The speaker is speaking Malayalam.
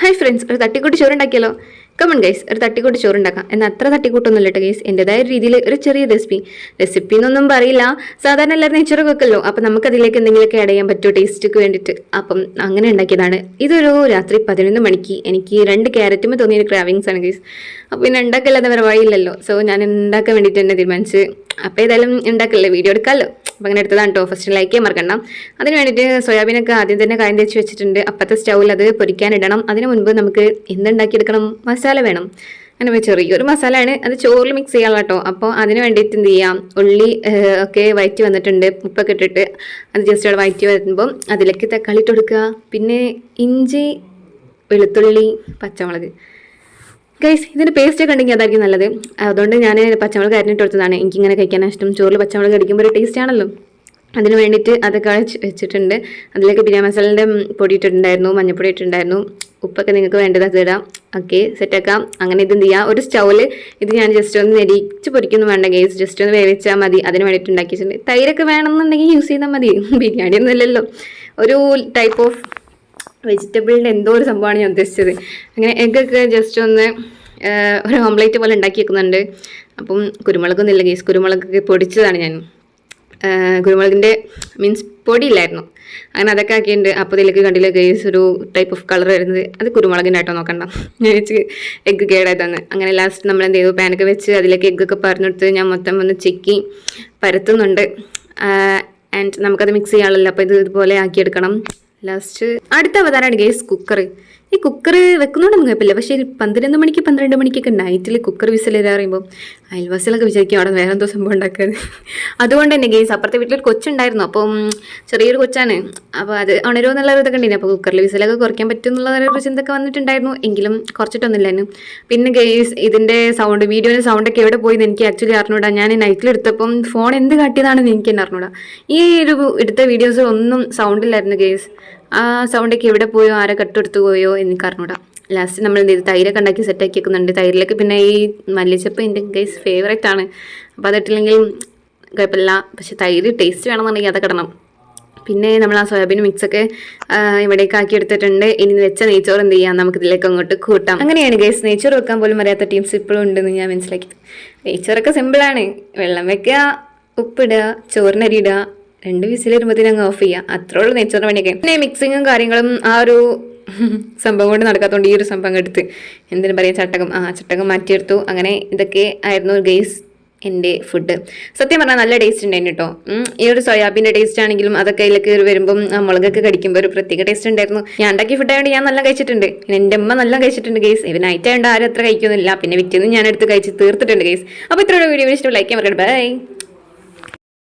ഹായ് ഫ്രണ്ട്സ് ഒരു തട്ടിക്കൂട്ടി ചോറുണ്ടാക്കിയാലോ? കമൺ ഗൈസ് ഒരു തട്ടിക്കൂട്ട് ചോറുണ്ടാക്കാം. എന്നാൽ അത്ര തട്ടിക്കൂട്ടൊന്നുമില്ല കേട്ടോ ഗൈസ് എന്റെതായ രീതിയിൽ ഒരു ചെറിയ റെസിപ്പി റെസിപ്പി എന്നൊന്നും പറയില്ല. സാധാരണ എല്ലാവരും നെയ്ച്ചോറൊക്കെ വെക്കല്ലോ അപ്പം നമുക്കതിലേക്ക് എന്തെങ്കിലുമൊക്കെ ആഡ് ചെയ്യാൻ പറ്റുമോ ടേസ്റ്റിക്ക് വേണ്ടിയിട്ട്? അപ്പം അങ്ങനെ ഉണ്ടാക്കിയതാണ്. ഇതൊരു രാത്രി പതിനൊന്ന് മണിക്ക് എനിക്ക് രണ്ട് ക്യാരറ്റും തോന്നിയ ക്രാവിങ്സ് ആണ് ഗൈസ് അപ്പോൾ പിന്നെ ഉണ്ടാക്കല്ലാതെ വേറെ വഴിയില്ലല്ലോ സോ ഞാൻ ഉണ്ടാക്കാൻ വേണ്ടിയിട്ട് തന്നെ തീരുമാനിച്ച്. അപ്പോൾ ഏതായാലും ഉണ്ടാക്കല്ലേ? വീഡിയോ എടുക്കാമല്ലോ. അപ്പം അങ്ങനെ എടുത്തതാണ് കേട്ടോ ഫസ്റ്റ് ലൈക്ക് ചെയ്യാൻ മറക്കണം അതിന് വേണ്ടിയിട്ട് സോയാബീനൊക്കെ ആദ്യം തന്നെ കായം തേച്ച് വെച്ചിട്ടുണ്ട്. അപ്പോഴത്തെ സ്റ്റൗവിൽ അത് പൊരിക്കാനിടണം അതിന് മുൻപ് നമുക്ക് എന്തുണ്ടാക്കിയെടുക്കണം? മസാല വേണം. അങ്ങനെ ചെറിയൊരു മസാലയാണ്. അത് ചോറിൽ മിക്സ് ചെയ്യാനുള്ള കേട്ടോ. അപ്പോൾ അതിന് വേണ്ടിയിട്ട് എന്ത് ചെയ്യാം? ഉള്ളി ഒക്കെ വയറ്റി വന്നിട്ടുണ്ട്. ഉപ്പൊക്കെ ഇട്ടിട്ട് അത് ജസ്റ്റ് അവിടെ വയറ്റി വരുമ്പോൾ അതിലേക്ക് തക്കാളി ഇട്ട് കൊടുക്കുക. പിന്നെ ഇഞ്ചി വെളുത്തുള്ളി പച്ചമുളക്. ഗൈസ് ഇതിന്റെ പേസ്റ്റ് ഒക്കെ ഉണ്ടെങ്കിൽ അതായിരിക്കും നല്ലത്. അതുകൊണ്ട് ഞാൻ പച്ചമുളക് അരിഞ്ഞിട്ട് കൊടുത്തതാണ്. എനിക്കിങ്ങനെ കഴിക്കാൻ ഇഷ്ടം. ചോറിൽ പച്ചമുളക് കടിക്കുമ്പോൾ ഒരു ടേസ്റ്റ് ആണല്ലോ. അതിന് വേണ്ടിയിട്ട് അതൊക്കെ വെച്ച് വെച്ചിട്ടുണ്ട്. അതിലേക്ക് ബിരിയാണി മസാലന്റെ പൊടി ഇട്ടിട്ടുണ്ടായിരുന്നു മഞ്ഞൾപ്പൊടി ഇട്ടിട്ടുണ്ടായിരുന്നു. ഉപ്പൊക്കെ നിങ്ങൾക്ക് വേണ്ടത് അത് ഇടാം. ഓക്കെ സെറ്റാക്കാം അങ്ങനെ ഇത് എന്ത് ചെയ്യാം? ഒരു സ്റ്റൗവിൽ ഇത് ഞാൻ ജസ്റ്റ് ഒന്ന് നെരിച്ച് പൊരിക്കുന്നു വേണ്ട ഗേസ് ജസ്റ്റ് ഒന്ന് വേവിച്ചാൽ മതി. അതിന് വേണ്ടിയിട്ട് ഉണ്ടാക്കിയിട്ടുണ്ട് തൈരൊക്കെ വേണമെന്നുണ്ടെങ്കിൽ യൂസ് ചെയ്താൽ മതി. ബിരിയാണി ഒന്നും ഇല്ലല്ലോ. ഒരു ടൈപ്പ് ഓഫ് വെജിറ്റബിളിന്റെ എന്തോ ഒരു സംഭവമാണ് ഞാൻ ഉദ്ദേശിച്ചത്. അങ്ങനെ എഗ്ഗൊക്കെ ജസ്റ്റ് ഒന്ന് ഒരു ഓംലേറ്റ് പോലെ ഉണ്ടാക്കി വെക്കുന്നുണ്ട്. അപ്പം കുരുമുളകൊന്നും ഇല്ല ഗീസ് കുരുമുളകൊക്കെ പൊടിച്ചതാണ് ഞാൻ. കുരുമുളകിന്റെ മീൻസ് പൊടിയില്ലായിരുന്നു. അങ്ങനെ അതൊക്കെ ആക്കിയിട്ടുണ്ട് അപ്പോൾ ഇതിലേക്ക് കണ്ടില്ല ഗൈസ് ഒരു ടൈപ്പ് ഓഫ് കളർ വരുന്നത്. അത് കുരുമുളകിന്റെ ആട്ടോ നോക്കണ്ട. ഞാൻ വെച്ച് എഗ്ഗ് കേടായതാണ്. അങ്ങനെ ലാസ്റ്റ് നമ്മൾ എന്ത് ചെയ്തു? പാനൊക്കെ വെച്ച് അതിലേക്ക് എഗ്ഗൊക്കെ പറഞ്ഞെടുത്ത് ഞാൻ മൊത്തം ഒന്ന് ചെക്കി പരത്തുന്നുണ്ട്. ആൻഡ് നമുക്കത് മിക്സ് ചെയ്യാനുള്ളല്ലോ അപ്പോൾ ഇത് ഇതുപോലെ ആക്കിയെടുക്കണം. ലാസ്റ്റ് അടുത്ത അവതാരമാണ് ഗേസ് കുക്കർ ഈ കുക്കർ വെക്കുന്നതുകൊണ്ടൊന്നും കുഴപ്പമില്ല. പക്ഷേ പന്ത്രണ്ട് മണിക്ക് പന്ത്രണ്ട് മണിക്കൊക്കെ നൈറ്റിൽ കുക്കർ വിസിൽ തരാ പറയുമ്പോൾ അയൽവാസികളൊക്കെ വിചാരിക്കും അവിടെ വേറെ എന്തോ സംഭവം ഉണ്ടാക്കാൻ അതുകൊണ്ട് തന്നെ ഗെയിംസ് അപ്പുറത്തെ വീട്ടിലൊരു കൊച്ചുണ്ടായിരുന്നു. അപ്പം ചെറിയൊരു കൊച്ചാണ്. അപ്പോൾ അത് ഉണരോ എന്നുള്ള ഇതൊക്കെ ഉണ്ടായിരുന്നു അപ്പോൾ കുക്കറിൽ വിസിലൊക്കെ കുറയ്ക്കാൻ പറ്റും എന്നുള്ള ഒരു ചിന്തൊക്കെ വന്നിട്ടുണ്ടായിരുന്നു. എങ്കിലും കുറച്ചിട്ടൊന്നുമില്ലായിരുന്നു. പിന്നെ ഗെയിംസ് ഇതിന്റെ സൗണ്ട് വീഡിയോന്റെ സൗണ്ടൊക്കെ എവിടെ പോയി എന്ന് എനിക്ക് ആക്ച്വലി അറിഞ്ഞൂടാ. ഞാൻ നൈറ്റിൽ എടുത്തപ്പം ഫോൺ എന്ത് കാട്ടിയതാണെന്ന് എനിക്ക് തന്നെ അറിഞ്ഞൂടാ. ഈ ഒരു എടുത്ത വീഡിയോസിൽ ഒന്നും സൗണ്ടില്ലായിരുന്നു ഗെയിംസ് ആ സൗണ്ടൊക്കെ എവിടെ പോയോ? ആരെ കട്ടെടുത്ത് പോയോ? എനിക്ക് അറിഞ്ഞൂടാ ലാസ്റ്റ് നമ്മൾ എന്ത് ചെയ്തു? തൈരൊക്കെ ഉണ്ടാക്കി സെറ്റാക്കി വെക്കുന്നുണ്ട്. തൈരിലേക്ക് പിന്നെ ഈ മല്ലിച്ചപ്പ് എന്റെ ഗൈസ് ഫേവറേറ്റ് ആണ്. അപ്പോൾ അതിട്ടില്ലെങ്കിൽ കുഴപ്പമില്ല. പക്ഷെ തൈര് ടേസ്റ്റ് വേണമെന്നുണ്ടെങ്കിൽ അതൊക്കെ ഇടണം. പിന്നെ നമ്മൾ ആ സോയാബീൻ മിക്സൊക്കെ ഇവിടേക്ക് ആക്കി എടുത്തിട്ടുണ്ട്. ഇനി വെച്ച നെയ്ച്ചോറ് എന്ത് ചെയ്യാം? നമുക്ക് ഇതിലേക്ക് അങ്ങോട്ട് കൂട്ടാം. അങ്ങനെയാണ് ഗൈസ് നെയ്ച്ചോറ് വെക്കാൻ പോലും അറിയാത്ത ടീംസ് ഇപ്പോഴും ഉണ്ടെന്ന് ഞാൻ മനസ്സിലാക്കി നെയ്ച്ചോറൊക്കെ സിമ്പിളാണ് വെള്ളം വെക്കുക ഉപ്പിടുക ചോറിനരിയിടുക രണ്ട് വിസിൽ അങ്ങ് ഓഫ് ചെയ്യുക. ഉള്ളൂ നെയ്ച്ചോറിന് വേണ്ടിയൊക്കെ. പിന്നെ മിക്സിങ്ങും കാര്യങ്ങളും ആ ഒരു സംഭവം കൊണ്ട് നടക്കാത്തതുകൊണ്ട് ഈ ഒരു സംഭവം എടുത്ത് എന്തിനു പറയാം ചട്ടകം ആ ചട്ടകം മാറ്റിയെടുത്തു. അങ്ങനെ ഇതൊക്കെ ആയിരുന്നു ഗെയ്സ് എന്റെ ഫുഡ് സത്യം പറഞ്ഞാൽ നല്ല ടേസ്റ്റ് ഉണ്ടായിരുന്നു കേട്ടോ ഈ ഒരു സോയാബീന്റെ ടേസ്റ്റ് ആണെങ്കിലും അതൊക്കെ അതിലേക്ക് വരുമ്പം മുളകൊക്കെ കടിക്കുമ്പോൾ ഒരു പ്രത്യേക ടേസ്റ്റ് ഉണ്ടായിരുന്നു ഞാൻ ഉണ്ടാക്കിയ ഫുഡ് ആയതുകൊണ്ട് ഞാൻ നല്ല കഴിച്ചിട്ടുണ്ട്. എന്റെ അമ്മ നല്ല കഴിച്ചിട്ടുണ്ട് ഗേസ് ഇവൻ നൈറ്റ് ആയതുകൊണ്ട് ആരും അത്ര കഴിക്കുന്നില്ല പിന്നെ വിറ്റൊന്നും ഞാൻ എടുത്ത് കഴിച്ച് തീർത്തിട്ടുണ്ട് ഗേസ് അപ്പോൾ ഇത്രയുള്ള വീഡിയോ. ഇഷ്ടം ലൈക്ക് ചെയ്യാൻ പറയട്ടെ ബൈ